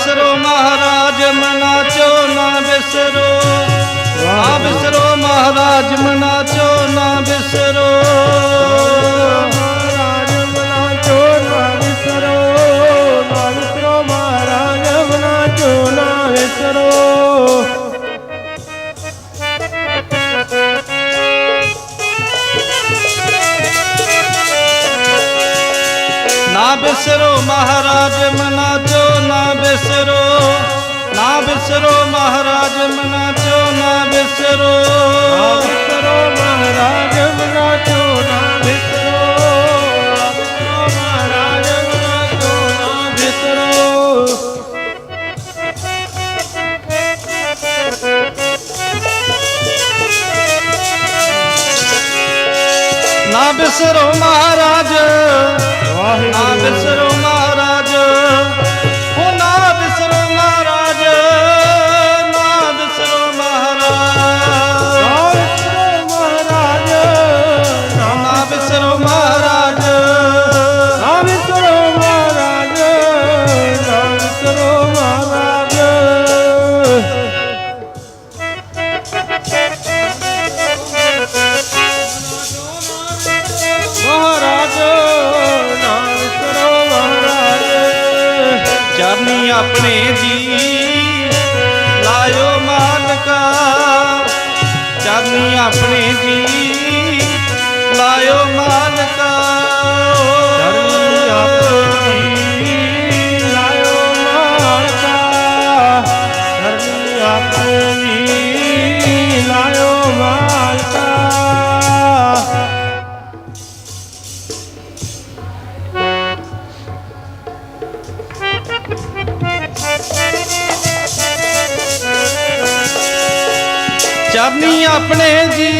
ਬਿਸਰੋ ਮਹਾਰਾਜ ਮਨਾਚੋ ਨਾ ਬਿਸਰੋ। ਨਾ ਬਿਸਰੋ। ਮਹਾਰਾਜ ਮਨਾਚੋ ਨਾ ਬਿਸਰੋ। ਬਿਸਰੋ ਮਹਾਰਾਜ ਮਨਾਚੋ ਨਾ ਨਾ ਬਿਸਰੋ ਮਹਾਰਾਜ ਮਨਾਚੋ ਨਾ ਬਿਸਰੋ ਨਾ ਵਿਸਰੋ ਮਹਾਰਾਜ ਮਨਾ ਚੋ ਨਾ ਵਿਸਰੋ। ਵਿਸਰੋ ਮਹਾਰਾਜ ਮਨਾ ਚੋ ਨਾ ਵਿਸਰੋ। ਨਾ ਬਿਸਰੋ ਮਹਾਰਾਜ ਨਾ ਬਿਸਰੋ ਚਰਨੀ ਆਪਣੇ ਦੀ। ਚਰਨੀ ਆਪਣੇ ਜੀ।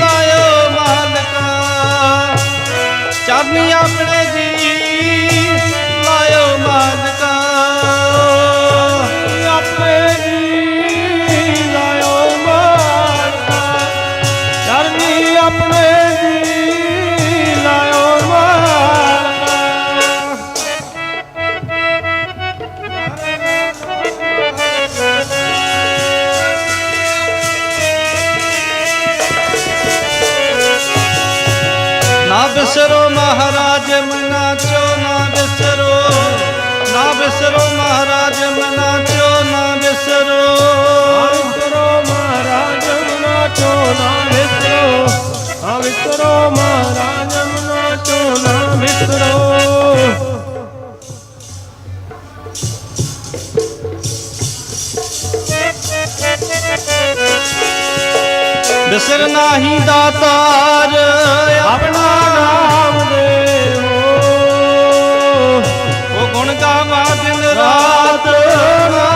ਲਾਇਓ ਮਾਲਕਾ। ਚਰਨੀ ਆਪਣੇ ਜੀ। ਲਾਇਓ ਮਾਲਕਾ। ਨਾ ਬਿਸਰੋ ਮਹਾਰਾਜ ਮਨਾਚੋ ਨਾ ਬਿਸਰੋ। ਨਾ ਬਿਸਰੋ ਮਹਾਰਾਜ ਮਨਾਚੋ ਨਾ ਬਿਸਰੋ। ਵਿਸਰੋ ਮਹਾਰਾਜ ਮਨਾ ਚੋ ਨਾ ਵਿਸਰੋ ਆ ਵਿਸਰੋ ਮਹਾਰਾਜ ਮਨਾ ਚੋ ਨਾ ਵਿਸਰੋ ਬਿਸਰ ਨਾਹੀ ਦਾਤਾਰ માં દિન રાત.